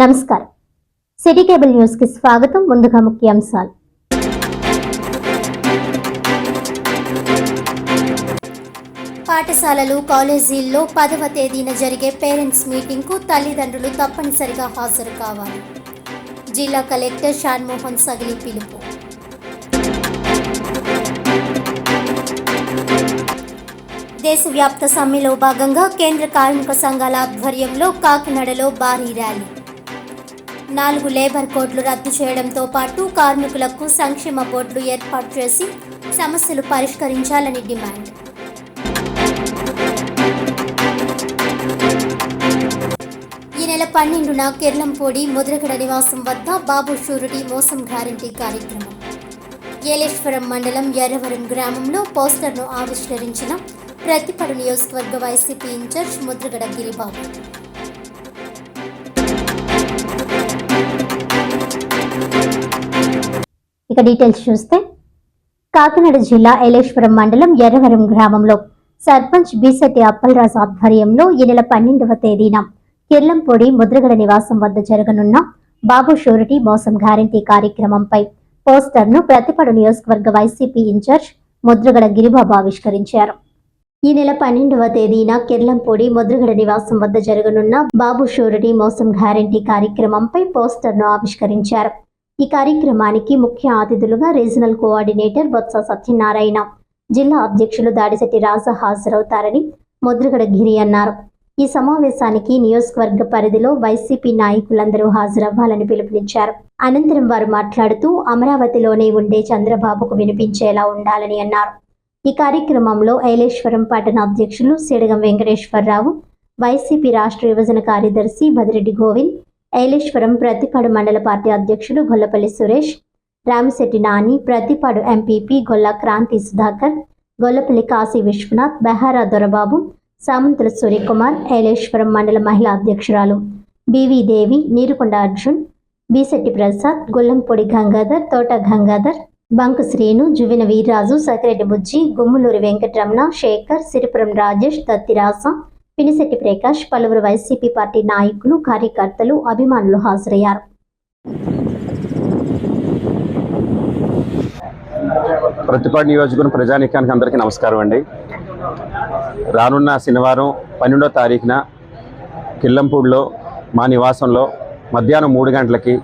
నమస్కారం. City cable న్యూస్కి స్వాగతం. ముందుగా ముఖ్యాంశాలు. పాఠశాలలు కాలేజీల్లో పదవ తేదీన జరిగే పేరెంట్స్ మీటింగ్కు తల్లిదండ్రులు తప్పనిసరిగా హాజరు కావాలి. జిల్లా కలెక్టర్ షాన్మోహన్ సగిలి పిలుపు. దేశవ్యాప్త సమ్మెలో భాగంగా కేంద్ర కార్మిక సంఘాల ఆధ్వర్యంలో కాకినాడలో భారీ ర్యాలీ. నాలుగు లేబర్ కోడ్లు రద్దు చేయడంతో పాటు కార్మికులకు సంక్షేమ బోర్డులు ఏర్పాటు చేసి సమస్యలు పరిష్కరించాలని డిమాండ్. ఈ నెల పన్నెండున కిర్లంపూడి ముద్రగడ నివాసం వద్ద బాబు షూరిటీ మోసం గ్యారంటీ కార్యక్రమం. ఏలేశ్వరం మండలం ఎర్రవరం గ్రామంలో పోస్టర్ను ఆవిష్కరించిన ప్రతిపడు నియోజకవర్గ వైసీపీ ఇన్ఛార్జ్ ముద్రగడ గిరిబాబు. ఇక డీటెయిల్స్ చూస్తే కాకినాడ జిల్లా ఏలేశ్వరం మండలం ఎర్రవరం గ్రామంలో సర్పంచ్ బీసెట్టి అప్పలరాజు ఆధ్వర్యంలో ఈ నెల పన్నెండవ తేదీన కిర్లంపూడి ముద్రగడ నివాసం వద్ద జరగనున్న బాబు షూరిటీ మోసం గ్యారంటీ కార్యక్రమంపై పోస్టర్ను ప్రతిపడు నియోజకవర్గ వైసీపీ ఇన్ఛార్జ్ ముద్రగడ గిరిబాబు ఆవిష్కరించారు. ఈ నెల పన్నెండవ తేదీన కిర్లంపూడి ముద్రగడ నివాసం వద్ద జరగనున్న బాబు షూరిటీ మోసం గ్యారంటీ కార్యక్రమంపై పోస్టర్ను ఆవిష్కరించారు. ఈ కార్యక్రమానికి ముఖ్య అతిథులుగా రీజనల్ కోఆర్డినేటర్ బొత్స సత్యనారాయణ జిల్లా అధ్యక్షులు దాడిశెట్టి రాజా హాజరవుతారని ముద్రగడ గిరి అన్నారు. ఈ సమావేశానికి నియోజకవర్గ పరిధిలో వైసీపీ నాయకులందరూ హాజరవ్వాలని పిలుపునిచ్చారు. అనంతరం వారు మాట్లాడుతూ అమరావతిలోనే ఉండే చంద్రబాబుకు వినిపించేలా ఉండాలని అన్నారు. ఈ కార్యక్రమంలో ఐలేశ్వరం పట్టణ అధ్యక్షులు సిడగం వెంకటేశ్వరరావు వైసీపీ రాష్ట్ర విభజన కార్యదర్శి బదిరెడ్డి గోవింద్ ఐలేశ్వరం ప్రతిపాడు మండల పార్టీ అధ్యక్షులు గొల్లపల్లి సురేష్ రామిశెట్టి నాని ప్రతిపాడు ఎంపీపీ గొల్ల క్రాంతి సుధాకర్ గొల్లపల్లి కాశీ విశ్వనాథ్ బెహారా దొరబాబు సామంతుల సూర్యకుమార్ ఐలేశ్వరం మండల మహిళా అధ్యక్షురాలు బివి దేవి నీరుకొండ అర్జున్ బీశెట్టి ప్రసాద్ గొల్లంపొడి గంగాధర్ తోట గంగాధర్ బంకు శ్రీను జువిన వీర్రాజు సకిరెడ్డి బుజ్జి గుమ్ములూరి వెంకటరమణ శేఖర్ సిరిపురం రాజేష్ దత్తిరాస పినిశెట్టి ప్రకాష్ పలువురు వైసీపీ పార్టీ నాయకులు కార్యకర్తలు అభిమానులు హాజరయ్యారు. ప్రతిపాడు నియోజకవర్గం ప్రజానీకానికి అందరికీ నమస్కారం అండి. రానున్న శనివారం పన్నెండో తారీఖున కిల్లంపూడిలో మా నివాసంలో మధ్యాహ్నం మూడు గంటలకి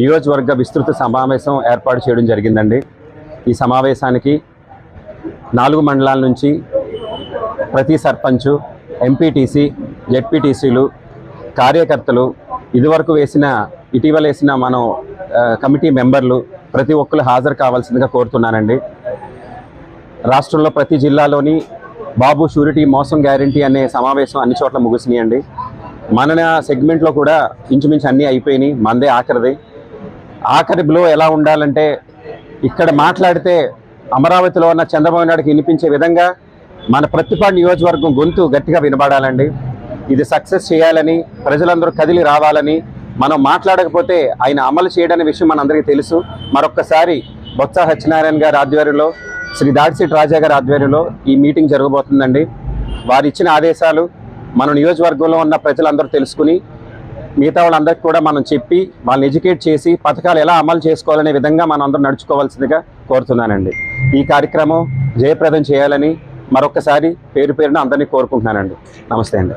నియోజకవర్గ విస్తృత సమావేశం ఏర్పాటు చేయడం జరిగిందండి. ఈ సమావేశానికి నాలుగు మండలాల నుంచి ప్రతి సర్పంచు ఎంపీటీసీ జెడ్పీటీసీలు కార్యకర్తలు ఇదివరకు వేసిన ఇటీవల వేసిన మనం కమిటీ మెంబర్లు ప్రతి ఒక్కరు హాజరు కావాల్సిందిగా కోరుతున్నానండి. రాష్ట్రంలో ప్రతి జిల్లాలోని బాబు షూరిటీ మోసం గ్యారంటీ అనే సమావేశం అన్ని చోట్ల ముగిసినాయండి. మన సెగ్మెంట్లో కూడా ఇంచుమించు అన్నీ అయిపోయినాయి మందే ఆఖరిది. ఆఖరి బ్లో ఎలా ఉండాలంటే ఇక్కడ మాట్లాడితే అమరావతిలో ఉన్న చంద్రబాబు నాయుడుకి వినిపించే విధంగా మన ప్రతిపాడు నియోజకవర్గం గొంతు గట్టిగా వినబడాలండి. ఇది సక్సెస్ చేయాలని ప్రజలందరూ కదిలి రావాలని మనం మాట్లాడకపోతే ఆయన అమలు చేయడనే విషయం మనందరికీ తెలుసు. మరొక్కసారి బొత్స సత్యనారాయణ గారి ఆధ్వర్యంలో శ్రీ దాడిశెట్టి రాజా గారి ఆధ్వర్యంలో ఈ మీటింగ్ జరగబోతుందండి. వారు ఇచ్చిన ఆదేశాలు మన నియోజకవర్గంలో ఉన్న ప్రజలందరూ తెలుసుకుని మిగతా వాళ్ళందరికీ కూడా మనం చెప్పి వాళ్ళని ఎడ్యుకేట్ చేసి పథకాలు ఎలా అమలు చేసుకోవాలనే విధంగా మనం అందరూ నడుచుకోవాల్సిందిగా కోరుతున్నానండి. ఈ కార్యక్రమం జయప్రదం చేయాలని మరొకసారి పేరు పేరున అందరినీ కోరుకుంటున్నానండి. నమస్తే అండి.